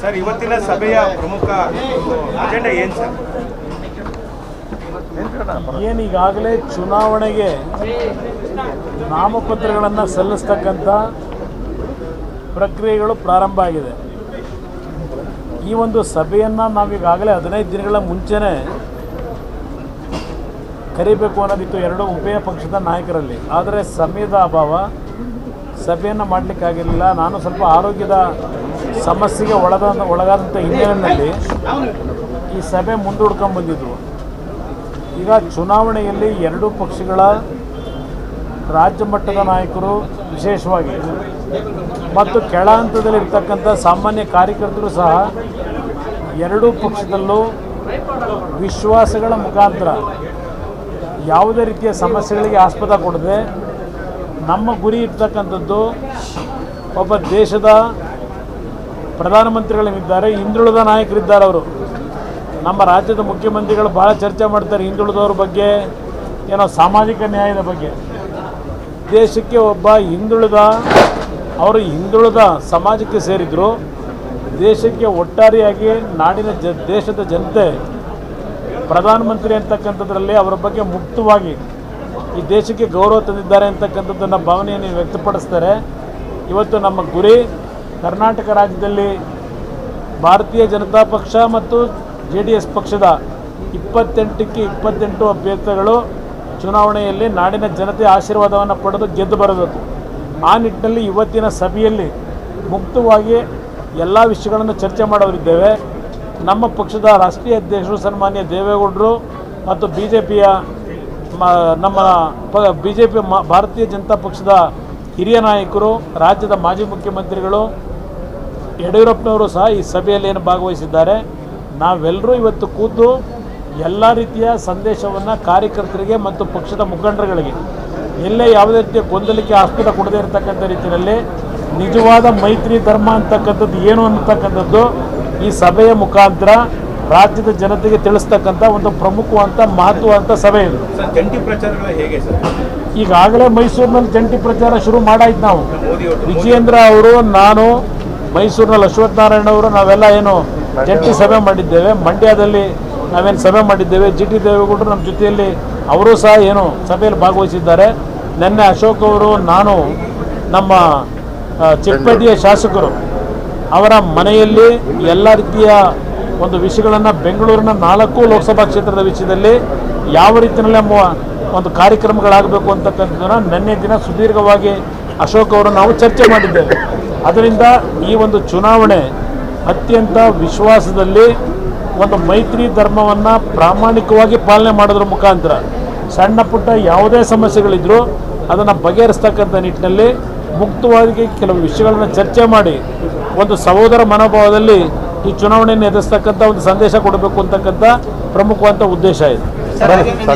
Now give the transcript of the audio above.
Sir, ಇವತ್ತಿನ ಸಭೆಯ ಪ್ರಮುಖ ಅಜೆಂಡಾ ಏನು ಸರ್? ಏನು ಈಗಾಗಲೇ ಚುನಾವಣೆಗೆ ನಾಮಪತ್ರಗಳನ್ನು ಸಲ್ಲಿಸ್ತಕ್ಕಂಥ ಪ್ರಕ್ರಿಯೆಗಳು ಪ್ರಾರಂಭ ಆಗಿದೆ. ಈ ಒಂದು ಸಭೆಯನ್ನು ನಾವೀಗಾಗಲೇ ಹದಿನೈದು ದಿನಗಳ ಮುಂಚೆನೇ ಕರಿಬೇಕು ಅನ್ನೋದಿತ್ತು ಎರಡು ಉಭಯ ಪಕ್ಷದ ನಾಯಕರಲ್ಲಿ. ಆದರೆ ಸಮಯದ ಅಭಾವ ಸಭೆಯನ್ನು ಮಾಡಲಿಕ್ಕಾಗಿರಲಿಲ್ಲ. ನಾನು ಸ್ವಲ್ಪ ಆರೋಗ್ಯದ ಸಮಸ್ಯೆಗೆ ಒಳಗ ಒಳಗಾದಂಥ ಹಿನ್ನೆಲೆಯಲ್ಲಿ ಈ ಸಭೆ ಮುಂದೂಡ್ಕೊಂಡು ಬಂದಿದ್ದರು ಈಗ ಚುನಾವಣೆಯಲ್ಲಿ ಎರಡೂ ಪಕ್ಷಗಳ ರಾಜ್ಯ ಮಟ್ಟದ ನಾಯಕರು ವಿಶೇಷವಾಗಿ ಮತ್ತು ಕೆಳ ಹಂತದಲ್ಲಿ ಇರ್ತಕ್ಕಂಥ ಸಾಮಾನ್ಯ ಕಾರ್ಯಕರ್ತರು ಸಹ ಎರಡೂ ಪಕ್ಷದಲ್ಲೂ ವಿಶ್ವಾಸಗಳ ಮುಖಾಂತರ ಯಾವುದೇ ರೀತಿಯ ಸಮಸ್ಯೆಗಳಿಗೆ ಆಸ್ಪದ ಕೊಡದೆ ನಮ್ಮ ಗುರಿ ಇರ್ತಕ್ಕಂಥದ್ದು ಒಬ್ಬ ದೇಶದ ಪ್ರಧಾನಮಂತ್ರಿಗಳೇನಿದ್ದಾರೆ, ಹಿಂದುಳಿದ ನಾಯಕರಿದ್ದಾರೆ ಅವರು. ನಮ್ಮ ರಾಜ್ಯದ ಮುಖ್ಯಮಂತ್ರಿಗಳು ಭಾಳ ಚರ್ಚೆ ಮಾಡ್ತಾರೆ ಹಿಂದುಳಿದವ್ರ ಬಗ್ಗೆ, ಏನೋ ಸಾಮಾಜಿಕ ನ್ಯಾಯದ ಬಗ್ಗೆ. ದೇಶಕ್ಕೆ ಒಬ್ಬ ಹಿಂದುಳಿದ, ಅವರು ಹಿಂದುಳಿದ ಸಮಾಜಕ್ಕೆ ಸೇರಿದ್ರು, ದೇಶಕ್ಕೆ ಒಟ್ಟಾರೆಯಾಗಿ ನಾಡಿನ ಜ, ದೇಶದ ಜನತೆ ಪ್ರಧಾನಮಂತ್ರಿ ಅಂತಕ್ಕಂಥದ್ರಲ್ಲಿ ಅವರ ಬಗ್ಗೆ ಮುಕ್ತವಾಗಿ ಈ ದೇಶಕ್ಕೆ ಗೌರವ ತಂದಿದ್ದಾರೆ ಅಂತಕ್ಕಂಥದ್ದನ್ನು ಭಾವನೆಯನ್ನು ವ್ಯಕ್ತಪಡಿಸ್ತಾರೆ. ಇವತ್ತು ನಮ್ಮ ಗುರಿ ಕರ್ನಾಟಕ ರಾಜ್ಯದಲ್ಲಿ ಭಾರತೀಯ ಜನತಾ ಪಕ್ಷ ಮತ್ತು ಜೆ ಡಿ ಎಸ್ ಪಕ್ಷದ ಇಪ್ಪತ್ತೆಂಟಕ್ಕೆ ಇಪ್ಪತ್ತೆಂಟು ಅಭ್ಯರ್ಥಿಗಳು ಚುನಾವಣೆಯಲ್ಲಿ ನಾಡಿನ ಜನತೆ ಆಶೀರ್ವಾದವನ್ನು ಪಡೆದು ಗೆದ್ದು ಬರಬೇಕು ಆ ನಿಟ್ಟಿನಲ್ಲಿ ಇವತ್ತಿನ ಸಭೆಯಲ್ಲಿ ಮುಕ್ತವಾಗಿ ಎಲ್ಲ ವಿಷಯಗಳನ್ನು ಚರ್ಚೆ ಮಾಡೋರಿದ್ದೇವೆ ನಮ್ಮ ಪಕ್ಷದ ರಾಷ್ಟ್ರೀಯ ಅಧ್ಯಕ್ಷರು ಸನ್ಮಾನ್ಯ ದೇವೇಗೌಡರು ಮತ್ತು ಬಿ ಜೆ ಪಿಯ ನಮ್ಮ ಪ ಬಿ ಜೆ ಪಿ ಭಾರತೀಯ ಜನತಾ ಪಕ್ಷದ ಹಿರಿಯ ನಾಯಕರು, ರಾಜ್ಯದ ಮಾಜಿ ಮುಖ್ಯಮಂತ್ರಿಗಳು ಯಡಿಯೂರಪ್ಪನವರು ಸಹ ಈ ಸಭೆಯಲ್ಲಿ ಏನು ಭಾಗವಹಿಸಿದ್ದಾರೆ. ನಾವೆಲ್ಲರೂ ಇವತ್ತು ಕೂತು ಎಲ್ಲ ರೀತಿಯ ಸಂದೇಶವನ್ನು ಕಾರ್ಯಕರ್ತರಿಗೆ ಮತ್ತು ಪಕ್ಷದ ಮುಖಂಡರುಗಳಿಗೆ ಎಲ್ಲೇ ಯಾವುದೇ ರೀತಿಯ ಗೊಂದಲಕ್ಕೆ ಆಸ್ಪದ ಕೊಡದೇ ಇರತಕ್ಕಂಥ ರೀತಿಯಲ್ಲಿ ನಿಜವಾದ ಮೈತ್ರಿ ಧರ್ಮ ಅಂತಕ್ಕಂಥದ್ದು ಏನು ಅನ್ನತಕ್ಕಂಥದ್ದು ಈ ಸಭೆಯ ಮುಖಾಂತರ ರಾಜ್ಯದ ಜನತೆಗೆ ತಿಳಿಸ್ತಕ್ಕಂಥ ಒಂದು ಪ್ರಮುಖವಂತ ಮಹತ್ವವಂತ ಸಭೆ ಇದು. ಜಂಟಿ ಪ್ರಚಾರಗಳು ಹೇಗೆ ಸರ್? ಈಗಾಗಲೇ ಮೈಸೂರಿನಲ್ಲಿ ಜಂಟಿ ಪ್ರಚಾರ ಶುರು ಮಾಡಾಯ್ತು ನಾವು. ವಿಜಯೇಂದ್ರ ಅವರು ನಾನು ಮೈಸೂರಿನಲ್ಲಿ ಅಶ್ವಥ್ ನಾರಾಯಣ ಅವರು ನಾವೆಲ್ಲ ಏನು ಜಂಟಿ ಸಭೆ ಮಾಡಿದ್ದೇವೆ. ಮಂಡ್ಯದಲ್ಲಿ ನಾವೇನು ಸಭೆ ಮಾಡಿದ್ದೇವೆ. ಜಿ ಟಿ ದೇವೇಗೌಡರು ನಮ್ಮ ಜೊತೆಯಲ್ಲಿ ಅವರು ಸಹ ಏನು ಸಭೆಯಲ್ಲಿ ಭಾಗವಹಿಸಿದ್ದಾರೆ. ನಿನ್ನೆ ಅಶೋಕ್ ಅವರು, ನಾನು, ನಮ್ಮ ಚಿಕ್ಕಪೇಟೆಯ ಶಾಸಕರು ಅವರ ಮನೆಯಲ್ಲಿ ಎಲ್ಲ ರೀತಿಯ ಒಂದು ವಿಷಯಗಳನ್ನು ಬೆಂಗಳೂರಿನ ನಾಲ್ಕು ಲೋಕಸಭಾ ಕ್ಷೇತ್ರದ ವಿಷಯದಲ್ಲಿ ಯಾವ ರೀತಿಯಲ್ಲಿ ನಮ್ಮ ಒಂದು ಕಾರ್ಯಕ್ರಮಗಳಾಗಬೇಕು ಅಂತಕ್ಕಂಥದ್ದನ್ನು ನಿನ್ನೆ ದಿನ ಸುದೀರ್ಘವಾಗಿ ಅಶೋಕ್ ಅವರು ನಾವು ಚರ್ಚೆ ಮಾಡಿದ್ದೇವೆ. ಅದರಿಂದ ಈ ಒಂದು ಚುನಾವಣೆ ಅತ್ಯಂತ ವಿಶ್ವಾಸದಲ್ಲಿ ಒಂದು ಮೈತ್ರಿ ಧರ್ಮವನ್ನು ಪ್ರಾಮಾಣಿಕವಾಗಿ ಪಾಲನೆ ಮಾಡೋದ್ರ ಮುಖಾಂತರ ಸಣ್ಣ ಪುಟ್ಟ ಯಾವುದೇ ಸಮಸ್ಯೆಗಳಿದ್ರು ಅದನ್ನು ಬಗೆಹರಿಸ್ತಕ್ಕಂಥ ನಿಟ್ಟಿನಲ್ಲಿ ಮುಕ್ತವಾಗಿ ಕೆಲವು ವಿಷಯಗಳನ್ನು ಚರ್ಚೆ ಮಾಡಿ ಒಂದು ಸಹೋದರ ಮನೋಭಾವದಲ್ಲಿ ಈ ಚುನಾವಣೆಯನ್ನು ಎದುರಿಸ್ತಕ್ಕಂಥ ಒಂದು ಸಂದೇಶ ಕೊಡಬೇಕು ಅಂತಕ್ಕಂಥ ಪ್ರಮುಖವಾದ ಉದ್ದೇಶ ಇದೆ.